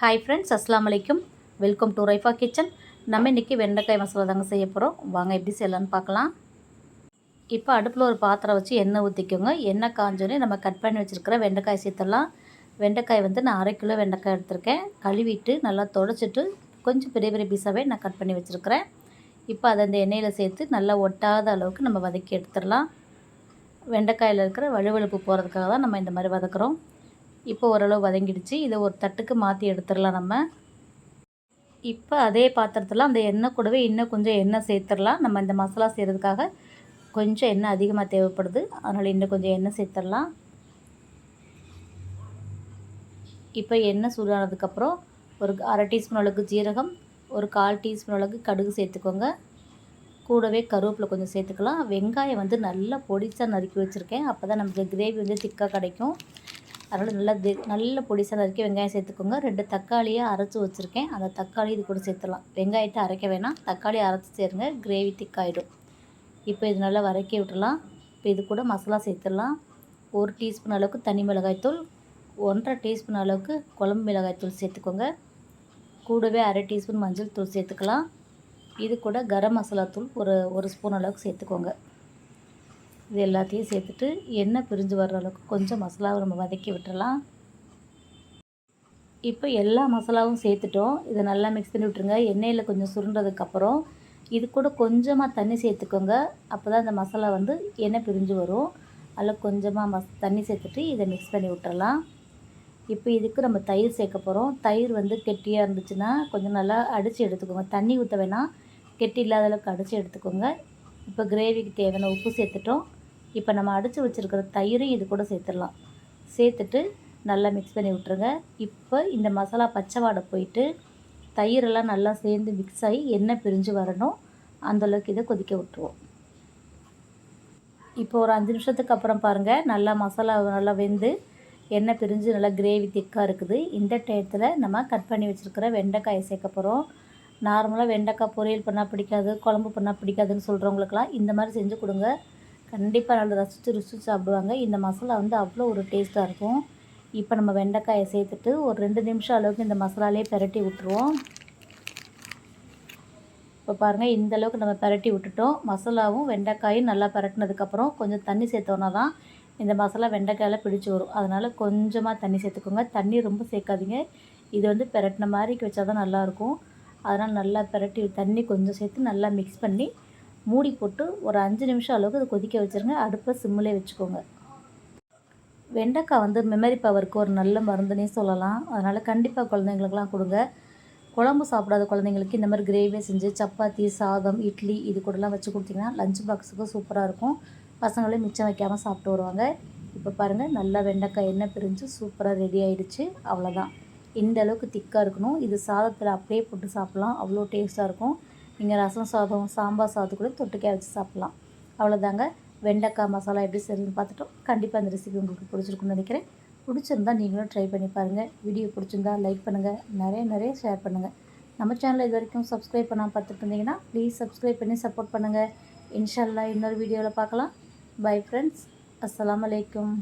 Hi friends அஸ்லாம் வலைக்கும் welcome to Raifa kitchen நம்ம இன்றைக்கி வெண்டைக்காய் மசாலா தாங்க செய்ய போகிறோம் வாங்க எப்படி செய்யலான்னு பார்க்கலாம். இப்போ அடுப்பில் ஒரு பாத்திரம் வச்சு எண்ணெய் ஊற்றிக்கோங்க எண்ணெய் காஞ்சோடனே நம்ம கட் பண்ணி வச்சுருக்கிற வெண்டைக்காய் சேர்த்துடலாம். வெண்டைக்காய் வந்து நான் அரை கிலோ வெண்டைக்காய் எடுத்திருக்கேன். கழுவிட்டு நல்லா தொடச்சிட்டு கொஞ்சம் பெரிய பெரிய பீஸாகவே நான் கட் பண்ணி வச்சுருக்கிறேன். இப்போ அதை அந்த எண்ணெயில் சேர்த்து நல்லா ஒட்டாத அளவுக்கு நம்ம வதக்கி எடுத்துடலாம். வெண்டைக்காயில் இருக்கிற வலுவழுப்பு போகிறதுக்காக தான் நம்ம இந்த மாதிரி வதக்குறோம். இப்போ ஓரளவு வதங்கிடுச்சு. இதை ஒரு தட்டுக்கு மாற்றி எடுத்துடலாம் நம்ம. இப்போ அதே பாத்திரத்தில் அந்த எண்ணெய் கூடவே இன்னும் கொஞ்சம் எண்ணெய் சேர்த்துடலாம். நம்ம இந்த மசாலா செய்கிறதுக்காக கொஞ்சம் எண்ணெய் அதிகமாக தேவைப்படுது. அதனால் இன்னும் கொஞ்சம் எண்ணெய் சேர்த்துடலாம். இப்போ எண்ணெய் சூடானதுக்கப்புறம் ஒரு அரை டீஸ்பூன் அளவுக்கு ஜீரகம் ஒரு கால் டீஸ்பூன் அளவுக்கு கடுகு சேர்த்துக்கோங்க. கூடவே கருவேப்பிலை கொஞ்சம் சேர்த்துக்கலாம். வெங்காயம் வந்து நல்லா பொடிச்சா நறுக்கி வச்சுருக்கேன். அப்போ தான் நமக்கு கிரேவி வந்து திக்காக கிடைக்கும். அதனால் நல்லா நல்ல பொடிசாக நறுக்கி வெங்காயம் சேர்த்துக்கோங்க. ரெண்டு தக்காளியை அரைச்சி வச்சுருக்கேன். அந்த தக்காளி இது கூட சேர்த்துலாம் வெங்காயத்தை அரைக்க வேணாம். தக்காளி அரைச்சி சேருங்க. கிரேவி திக்காயிடும் இப்போ இது நல்லா வதக்கி விட்டுலாம் இப்போ இது கூட மசாலா சேர்த்துடலாம். ஒரு டீஸ்பூன் அளவுக்கு தனி மிளகாய்த்தூள் ஒன்றரை டீஸ்பூன் அளவுக்கு குழம்பு மிளகாய்த்தூள் சேர்த்துக்கோங்க. கூடவே அரை டீஸ்பூன் மஞ்சள் தூள் சேர்த்துக்கலாம். இது கூட கரம் மசாலா தூள் ஒரு ஒரு ஸ்பூன் அளவுக்கு சேர்த்துக்கோங்க. இது எல்லாத்தையும் சேர்த்துட்டு எண்ணெய் பிரிஞ்சு வர்ற அளவுக்கு கொஞ்சம் மசாலாவை நம்ம வதக்கி விட்டுறலாம். இப்போ எல்லா மசாலாவும் சேர்த்துட்டோம். இதை நல்லா மிக்ஸ் பண்ணி விட்ருங்க எண்ணெயில் கொஞ்சம் சுருண்டதுக்கப்புறம் இது கூட கொஞ்சமாக தண்ணி சேர்த்துக்கோங்க. அப்போ தான் இந்த மசாலா வந்து எண்ணெய் பிரிஞ்சு வரும். அதில் கொஞ்சமாக மஸ் தண்ணி சேர்த்துட்டு இதை மிக்ஸ் பண்ணி விட்டுறலாம். இப்போ இதுக்கு நம்ம தயிர் சேர்க்க போகிறோம் தயிர் வந்து கெட்டியாக இருந்துச்சுன்னா கொஞ்சம் நல்லா அடித்து எடுத்துக்கோங்க. தண்ணி ஊற்ற வேணாம். கெட்டி இல்லாத அளவுக்கு அடித்து எடுத்துக்கோங்க. இப்போ கிரேவிக்கு தேவையான உப்பு சேர்த்துட்டோம். இப்போ நம்ம அடித்து வச்சுருக்கிற தயிரும் இது கூட சேர்த்துடலாம். சேர்த்துட்டு நல்லா மிக்ஸ் பண்ணி விட்ருங்க இப்போ இந்த மசாலா பச்சை வாடை போயிட்டு தயிரெல்லாம் நல்லா சேர்ந்து மிக்ஸ் ஆகி எண்ணெய் பிரிஞ்சு வரணும். அந்தளவுக்கு இதை கொதிக்க விட்டுருவோம். இப்போ ஒரு அஞ்சு நிமிஷத்துக்கு அப்புறம் பாருங்கள் நல்லா மசாலா நல்லா வெந்து எண்ணெய் பிரிஞ்சு நல்லா கிரேவி திக்காக இருக்குது. இந்த டயத்தில் நம்ம கட் பண்ணி வச்சுருக்கிற வெண்டைக்காயை சேர்க்க போகிறோம் நார்மலாக வெண்டைக்காய் பொரியல் பண்ணால் பிடிக்காது குழம்பு பண்ணால் பிடிக்காதுன்னு சொல்கிறவங்களுக்கெல்லாம் இந்த மாதிரி செஞ்சு கொடுங்க. கண்டிப்பாக நல்லா ரசித்து ருசித்து சாப்பிடுவாங்க. இந்த மசாலா வந்து அவ்வளோ ஒரு டேஸ்ட்டாக இருக்கும். இப்போ நம்ம வெண்டைக்காயை சேர்த்துட்டு ஒரு ரெண்டு நிமிஷம் அளவுக்கு இந்த மசாலாலே பரட்டி விட்டுருவோம். இப்போ பாருங்கள் இந்த அளவுக்கு நம்ம பரட்டி விட்டுட்டோம். மசாலாவும் வெண்டைக்காயும் நல்லா பரட்டினதுக்கப்புறம் கொஞ்சம் தண்ணி சேர்த்தோன்னா தான் இந்த மசாலா வெண்டைக்காயில் பிடிச்சி வரும். அதனால் கொஞ்சமாக தண்ணி சேர்த்துக்கோங்க. தண்ணி ரொம்ப சேர்க்காதீங்க. இது வந்து பெரட்டின மாதிரி வச்சா தான் நல்லாயிருக்கும் அதனால் நல்லா பெரட்டி தண்ணி கொஞ்சம் சேர்த்து நல்லா மிக்ஸ் பண்ணி மூடி போட்டு ஒரு அஞ்சு நிமிஷம் அளவுக்கு அதை கொதிக்க வச்சுருங்க. அடுப்பை சிம்மிலே வச்சுக்கோங்க. வெண்டைக்காய் வந்து மெமரி பவருக்கு ஒரு நல்ல மருந்துனே சொல்லலாம். அதனால் கண்டிப்பாக குழந்தைங்களுக்கெல்லாம் கொடுங்க. குழம்பு சாப்பிடாத குழந்தைங்களுக்கு இந்த மாதிரி கிரேவியை செஞ்சு சப்பாத்தி சாதம் இட்லி இது கூடலாம் வச்சு கொடுத்தீங்கன்னா லஞ்ச் பாக்ஸுக்கும் சூப்பராக இருக்கும். பசங்களே மிச்சம் வைக்காமல் சாப்பிட்டு வருவாங்க. இப்போ பாருங்கள் நல்லா வெண்டைக்காய் எண்ணெய் பிரிஞ்சு சூப்பராக ரெடி ஆகிடுச்சு அவ்வளோதான் இந்த அளவுக்கு திக்காக இருக்கணும். இது சாதத்தில் அப்படியே போட்டு சாப்பிட்லாம். அவ்வளோ டேஸ்ட்டாக இருக்கும். நீங்கள் ரசம் சாதம் சாம்பார் சாதம் கூட தொட்டுக்கே வச்சு சாப்பிட்லாம். அவ்வளோதாங்க வெண்டைக்காய் மசாலா எப்படி செய்யணும்னு பார்த்துட்டோம் கண்டிப்பாக அந்த ரெசிபி உங்களுக்கு பிடிச்சிருக்குன்னு நினைக்கிறேன். பிடிச்சிருந்தா நீங்களும் ட்ரை பண்ணி பாருங்கள் வீடியோ பிடிச்சிருந்தா லைக் பண்ணுங்கள் நிறைய நிறைய ஷேர் பண்ணுங்கள் நம்ம சேனல் இது வரைக்கும் சப்ஸ்கிரைப் பண்ணால் பார்த்துட்டு இருந்தீங்கன்னா ப்ளீஸ் சப்ஸ்கிரைப் பண்ணி சப்போர்ட் பண்ணுங்கள் இன்ஷால்லா இன்னொரு வீடியோவில் பார்க்கலாம். பை ஃப்ரெண்ட்ஸ் அஸ்லாம் வலைக்கம்